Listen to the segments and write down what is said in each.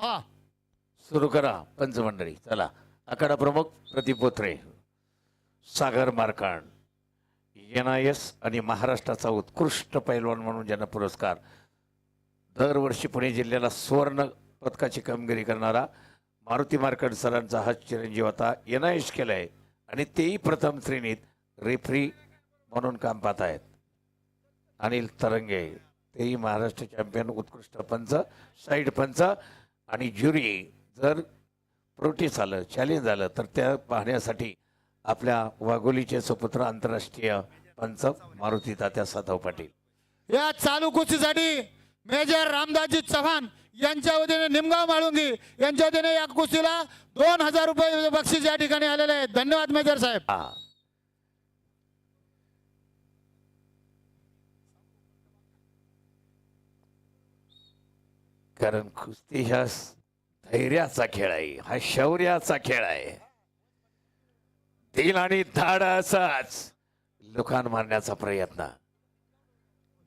हा. सुरू करा पंचमंडळी. चला आखाडा प्रमुख Pradeep Sagar Markand N I S आणि महाराष्ट्राचा उत्कृष्ट पैलवान म्हणून ज्यांना पुरस्कार दरवर्षी पुणे जिल्ह्याला सुवर्ण पदकाची कामगिरी करणारा मारुती मार्कंड सरांचा हा चिरंजीव आता एन आय एस केला आहे आणि तेही प्रथम श्रेणीत रेफरी म्हणून काम पाहत आहेत अनिल तरंगे तेही महाराष्ट्र चॅम्पियन उत्कृष्ट पंच साईड पंच आणि ज्युरी जर प्रोटीस आलं चॅलेंज आलं तर त्या पाहण्यासाठी आपल्या वाघोलीचे सुपुत्र आंतरराष्ट्रीय पंच मारुती तात्या साधव पाटील. या चालू कुस्तीसाठी मेजर रामदासजी चव्हाण यांच्या वतीने निमगाव माळुंगी यांच्या वतीने या कुस्तीला दोन हजार रुपये बक्षीस या ठिकाणी आलेले आहेत. धन्यवाद मेजर साहेब. कारण कुस्ती हा धैर्याचा खेळ आहे हा शौर्याचा खेळ आहे. दिल आणि धाड असाच लोकांना मारण्याचा प्रयत्न.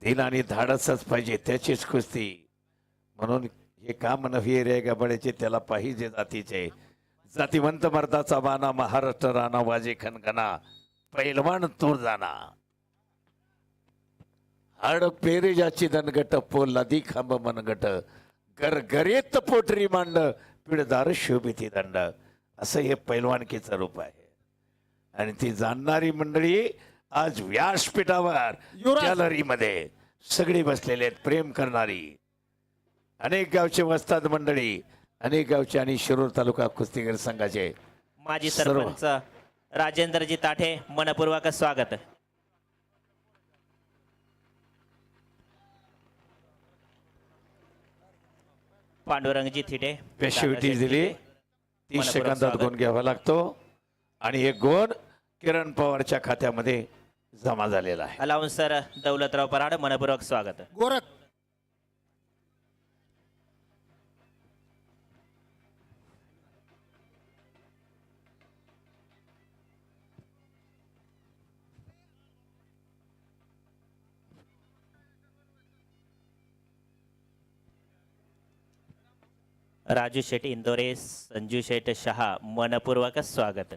दिल आणि धाडसच पाहिजे त्याचीच कुस्ती. म्हणून हे काम नव्हे रे गबड्याचे त्याला पाहिजे जातीचे. जातीवंत मर्दाचा बाना महाराष्ट्र राणा वाजे खनखना पैलवान तूर जाना हाड पेरे जाची दनगट पोलादी खांब मनगट. गरगरेत पोटरी मांड पिडदार शोभिती दंड असं हे पैलवानकीचं रूप आहे आणि ती जाणणारी मंडळी आज व्यासपीठावर. गॅलरीमध्ये सगळी बसलेले आहेत प्रेम करणारी अनेक गावचे वस्ताद मंडळी अनेक गावचे आणि शिरूर तालुका कुस्तीगीर संघाचे माजी सर्व. सरपंच राजेंद्रजी ताठे मनपूर्वक स्वागत पांडुरंगजी थिटे. पेशिविटी दादाशेठ दिली. तीस सेकंदात. गुण घ्यावा लागतो. आणि हे गुण किरण पवारच्या खात्यामध्ये जमा झालेला आहे. अलाउन्सर दौलतराव पराड मनपूर्वक स्वागत. गोरख. राजू शेट इंदोरे संजू शेट शहा मनपूर्वक स्वागत.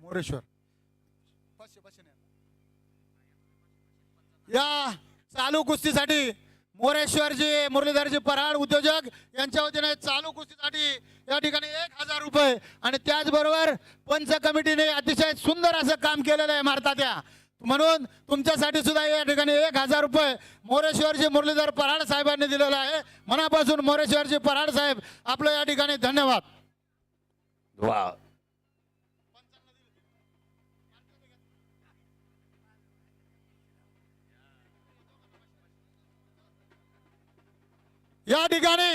मोरेश्वर. या चालू कुस्तीसाठी मोरेश्वरजी मुरलीधरजी पराड उद्योजक यांच्या वतीने चालू कुस्तीसाठी या ठिकाणी एक हजार रुपये. आणि त्याचबरोबर पंच कमिटीने अतिशय सुंदर असं काम केलेलं आहे भारतात्या म्हणून तुमच्यासाठी सुद्धा या ठिकाणी एक हजार रुपये मोरेश्वरजी मुरलीधर पराड साहेबांनी दिलेला आहे. मनापासून मोरेश्वरजी पराड साहेब आपलं या ठिकाणी धन्यवाद. वा. या ठिकाणी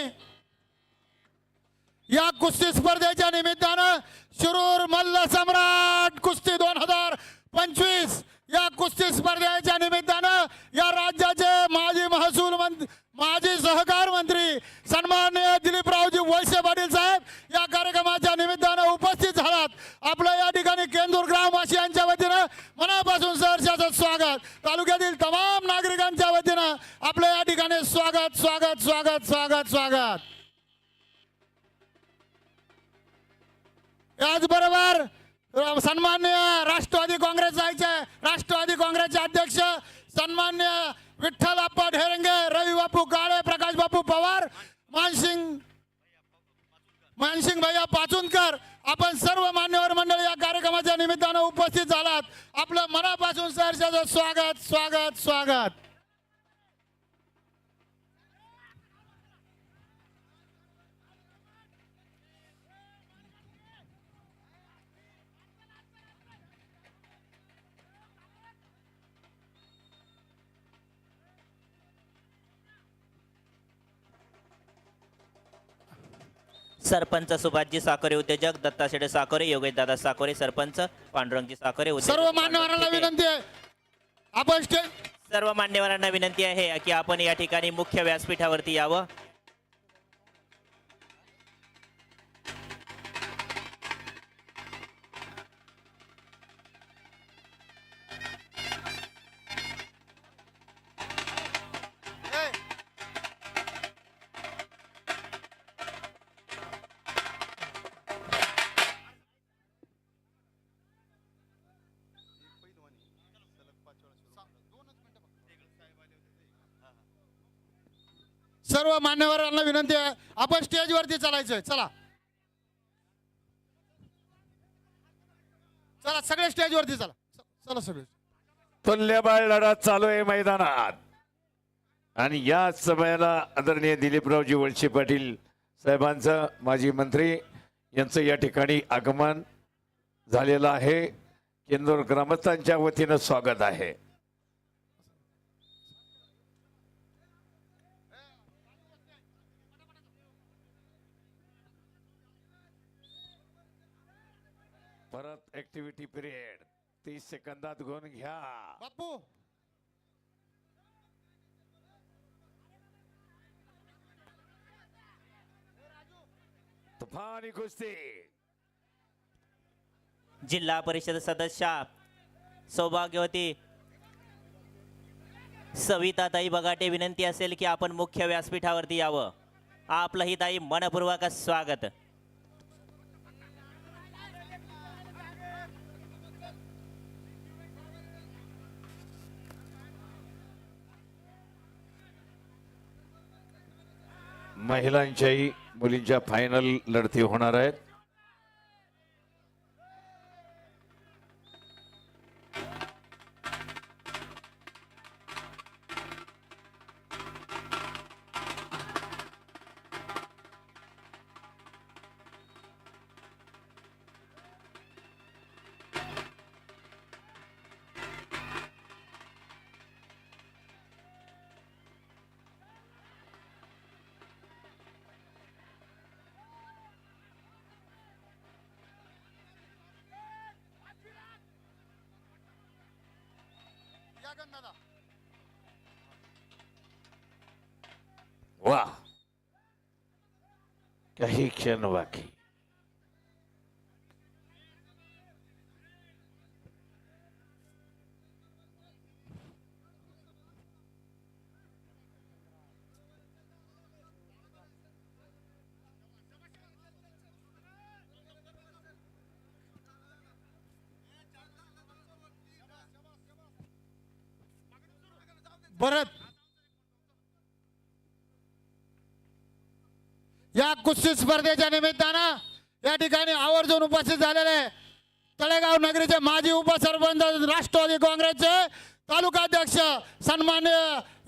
या कुस्ती स्पर्धेच्या निमित्तानं शिरूर मल्ल सम्राट कुस्ती दोन हजार पंचवीस या कुस्ती स्पर्धेच्या निमित्तानं या राज्याचे माजी महसूल मंत्री माजी सहकार मंत्री सन्माननीय दिलीपरावजी वळसे पाटील साहेब या कार्यक्रमाच्या निमित्तानं उपस्थित झालात. आपलं या ठिकाणी केंदूर ग्रामवासियांच्या वतीनं मनापासून सहर्षाचं स्वागत. तालुक्यातील तमाम आपलं या ठिकाणी स्वागत स्वागत स्वागत स्वागत स्वागत. याचबरोबर सन्मान्य राष्ट्रवादी काँग्रेस जायचे राष्ट्रवादी काँग्रेसचे अध्यक्ष सन्मान्य विठ्ठल आप्पा ढेरंगे रवी बापू काळे प्रकाश बापू पवार मानसिंग मानसिंग भैया पाचूनकर आपण सर्व मान्यवर मंडळी या कार्यक्रमाच्या निमित्तानं उपस्थित झालात. आपलं मनापासून सहर्षाचं स्वागत स्वागत स्वागत. सरपंच सुभाषजी साकोरे उद्योजक दत्ता शेडे साकोरे योगेश दादा साकोरे सरपंच पांडुरंगजी साकोरे उद्योजक, सर्व मान्यवरांना. विनंती आहे आपण सर्व मान्यवरांना विनंती आहे की आपण या ठिकाणी मुख्य व्यासपीठावरती यावं सर्व मान्यवरांना विनंती आहे. आपण स्टेजवरती चालायचं चला. चला सगळे स्टेजवरती चला. चला सगळे. तुल्यबाळ लढा चालू आहे मैदानात. आणि या समयाला आदरणीय दिलीपरावजी वळसे पाटील साहेबांचं माजी मंत्री यांचं या ठिकाणी आगमन झालेलं आहे. केंदूर ग्रामस्थांच्या वतीनं स्वागत आहे. परत ऍक्टिव्हिटी पिरियड तीस सेकंदात घेऊन घ्या. बापू तुफानी कुस्ती. जिल्हा परिषद सदस्य सौभाग्यवती सविताताई बगाटे विनंती असेल की आपण मुख्य व्यासपीठावरती यावं. आपलं ही ताई मनपूर्वक स्वागत. महिलांच्याही मुलींच्या फायनल लढती होणार आहेत. या गण दादा वा काही क्षण भरत या कुस्ती स्पर्धेच्या निमित्तानं या ठिकाणी आवर्जून उपस्थित झालेले तळेगाव नगरीचे माजी उपसरपंच राष्ट्रवादी काँग्रेसचे तालुकाध्यक्ष सन्मान्य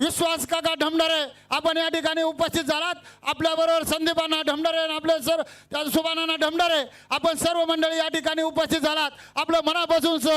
विश्वास काका ढमढरे आपण या ठिकाणी उपस्थित झालात. आपल्याबरोबर संदीपांना ढमढरे आणि आपले सर त्या सुभानांना ढमढरे आपण सर्व मंडळी या ठिकाणी उपस्थित झालात. आपलं मनापासून